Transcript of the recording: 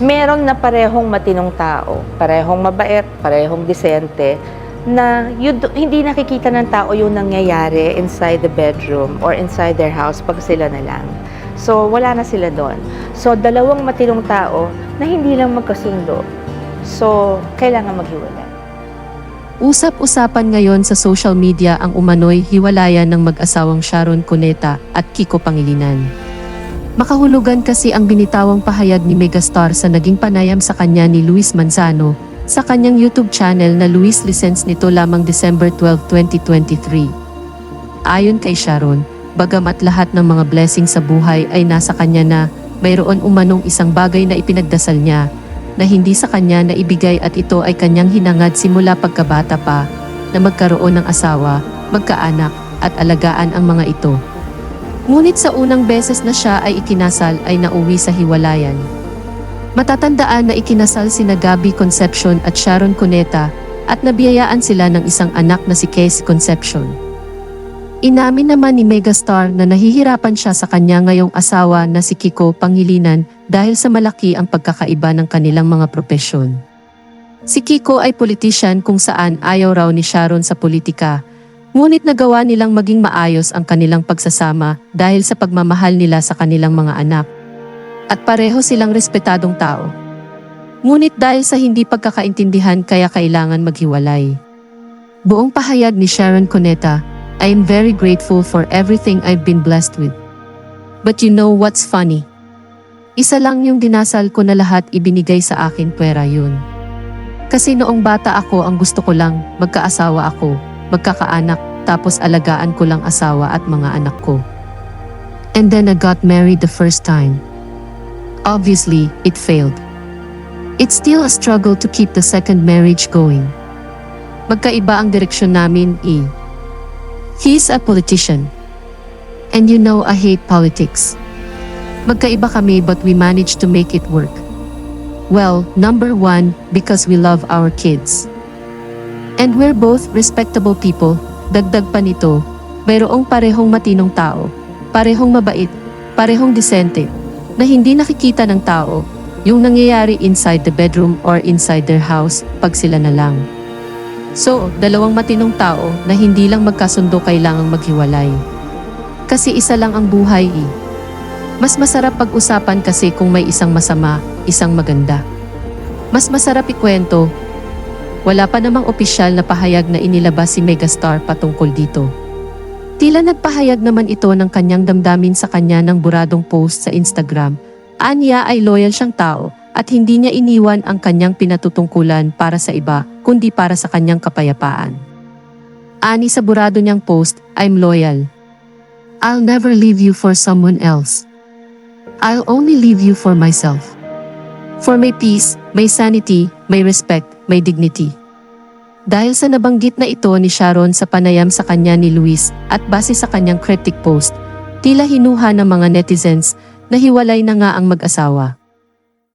meron na parehong matinong tao, parehong mabait, parehong disente, na you hindi nakikita ng tao yung nangyayari inside the bedroom or inside their house pag sila na lang. So, wala na sila doon. So, dalawang matinong tao na hindi lang magkasundo. So, kailangan maghiwalay. Usap-usapan ngayon sa social media ang umano'y hiwalayan ng mag-asawang Sharon Cuneta at Kiko Pangilinan. Makahulugan kasi ang binitawang pahayag ni Megastar sa naging panayam sa kanya ni Luis Manzano sa kanyang YouTube channel na Luis Listens nito lamang December 12, 2023. Ayon kay Sharon, bagamat lahat ng mga blessing sa buhay ay nasa kanya na, mayroon umanong isang bagay na ipinagdasal niya na hindi sa kanya na ibigay at ito ay kanyang hinangad simula pagkabata pa na magkaroon ng asawa, magkaanak at alagaan ang mga ito. Ngunit sa unang beses na siya ay ikinasal ay nauwi sa hiwalayan. Matatandaan na ikinasal sina Gabi Concepcion at Sharon Cuneta at nabiyayaan sila ng isang anak na si Casey Concepcion. Inamin naman ni Megastar na nahihirapan siya sa kanya ngayong asawa na si Kiko Pangilinan dahil sa malaki ang pagkakaiba ng kanilang mga propesyon. Si Kiko ay politician kung saan ayaw raw ni Sharon sa politika, ngunit nagawa nilang maging maayos ang kanilang pagsasama dahil sa pagmamahal nila sa kanilang mga anak. At pareho silang respetadong tao. Ngunit dahil sa hindi pagkakaintindihan kaya kailangan maghiwalay. Buong pahayag ni Sharon Cuneta, I am very grateful for everything I've been blessed with. But you know what's funny? Isa lang yung dinasal ko na lahat ibinigay sa akin pwera yun. Kasi noong bata ako ang gusto ko lang, magkaasawa ako, magkakaanak, tapos alagaan ko lang asawa at mga anak ko. And then I got married the first time. Obviously, it failed. It's still a struggle to keep the second marriage going. Magkaiba ang direksyon namin, eh. He's a politician. And you know I hate politics. Magkaiba kami but we managed to make it work. Well, number one, because we love our kids. And we're both respectable people, dagdag pa nito, mayroong parehong matinong tao, parehong mabait, parehong disente, na hindi nakikita ng tao, yung nangyayari inside the bedroom or inside their house pag sila na lang. So, dalawang matinong tao na hindi lang magkasundo kailangang maghiwalay. Kasi isa lang ang buhay eh. Mas masarap pag-usapan kasi kung may isang masama, isang maganda. Mas masarap ikwento. Wala pa namang opisyal na pahayag na inilabas si Megastar patungkol dito. Tila nagpahayag naman ito ng kanyang damdamin sa kanya ng buradong post sa Instagram. Anya ay loyal siyang tao at hindi niya iniwan ang kanyang pinatutungkulan para sa iba, kundi para sa kanyang kapayapaan. Ani sa burado niyang post, I'm loyal. I'll never leave you for someone else. I'll only leave you for myself. For my peace, my sanity, my respect, my dignity. Dahil sa nabanggit na ito ni Sharon sa panayam sa kanya ni Luis at base sa kanyang critic post, tila hinuha ng mga netizens na hiwalay na nga ang mag-asawa.